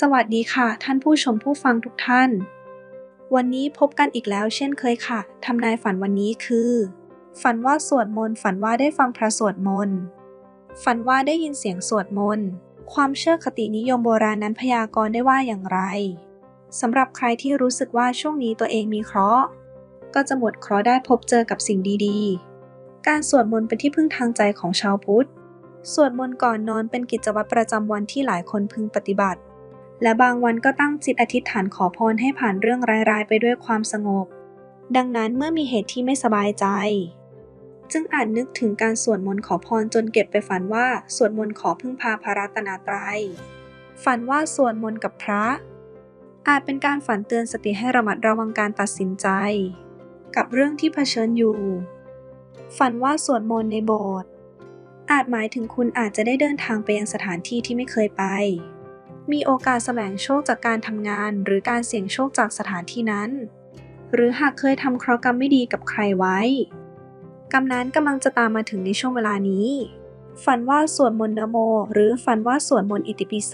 สวัสดีค่ะ ท่านผู้ชมผู้ฟังทุกท่าน วันนี้พบกันอีกแล้วเช่นเคยค่ะทำนายฝันวันนี้คือ ฝันว่าสวดมนต์ฝันว่าได้ฟังพระสวดมนต์ฝันว่าได้ยินเสียงสวดมนต์ความเชื่อคตินิยมโบราณนั้นพยากรณ์ได้ว่าอย่างไรสำหรับใครที่รู้สึกว่าช่วงนี้ตัวเองมีเคราะห์ก็จะหมดเคราะห์ได้พบเจอกับสิ่งดีๆ การสวดมนต์เป็นที่พึ่งทางใจของชาวพุทธสวดมนต์ก่อนนอนเป็นกิจวัตรประจำวันที่หลายคนพึงปฏิบัติ และบางวันก็ตั้งจิตอธิษฐานขอพรให้ผ่านเรื่องร้ายๆไปด้วยความสงบ ดังนั้นเมื่อมีเหตุที่ไม่สบายใจ จึงอาจนึกถึงการสวดมนต์ขอพรจนเก็บไปฝันว่าสวดมนต์ขอพึ่งพาพระรัตนตรัย ฝันว่าสวดมนต์กับพระ อาจเป็นการฝันเตือนสติให้ระมัดระวังการตัดสินใจ กับเรื่องที่เผชิญอยู่ ฝันว่าสวดมนต์ในโบสถ์อาจหมายถึงคุณอาจจะได้เดินทางไปยังสถานที่ที่ไม่เคยไป มีโอกาสแสวงโชคจากการทำงาน หรือการเสี่ยงโชคจากสถานที่นั้น หรือหากเคยทำเคราะห์กรรมไม่ดีกับใครไว้ กรรมนั้นกำลังจะตามมาถึงในช่วงเวลานี้ ฝันว่าสวดมนต์นโม หรือฝันว่าสวดมนต์อิติปิโส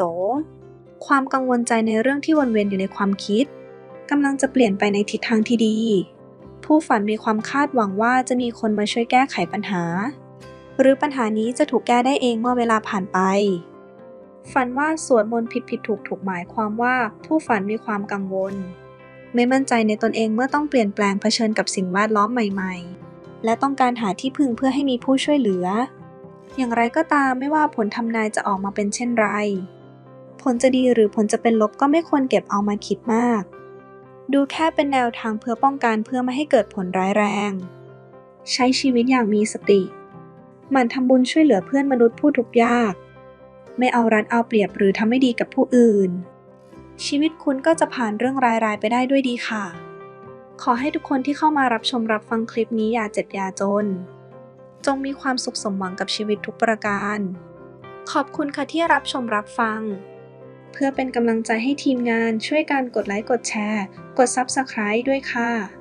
ความกังวลใจในเรื่องที่วนเวียนอยู่ในความคิดกำลังจะเปลี่ยนไปในทิศทางที่ดี ผู้ฝันมีความคาดหวังว่าจะมีคนมาช่วยแก้ไขปัญหา หรือปัญหานี้จะถูกแก้ได้เองเมื่อเวลาผ่านไป ฝันว่าสวดมนต์ผิดผิดถูกถูกหมายความว่าผู้ฝันมีความกังวล ไม่มั่นใจในตนเองเมื่อต้องเปลี่ยนแปลงเผชิญกับสิ่งแวดล้อมใหม่ๆ และต้องการหาที่พึ่งเพื่อให้มีผู้ช่วยเหลือ อย่างไรก็ตามไม่ว่าผลทำนายจะออกมาเป็นเช่นไร ผลจะดีหรือผลจะเป็นลบก็ไม่ควรเก็บเอามาคิดมาก ดูแค่เป็นแนวทางเพื่อป้องกันเพื่อไม่ให้เกิดผลร้ายแรง ใช้ชีวิตอย่างมีสติ หมั่นทำบุญช่วยเหลือเพื่อนมนุษย์ผู้ทุกข์ยาก ไม่เอารัดเอาเปรียบหรือทำไม่ดีกับผู้อื่น ชีวิตคุณก็จะผ่านเรื่องร้ายๆไปได้ด้วยดีค่ะ ขอให้ทุกคนที่เข้ามารับชมรับฟังคลิปนี้อย่าเจ็บอย่าจน จงมีความสุขสมหวังกับชีวิตทุกประการ ขอบคุณค่ะที่รับชมรับฟัง เพื่อเป็นกำลังใจให้ทีมงานช่วยกันกดไลค์กดแชร์ กด Subscribe ด้วยค่ะ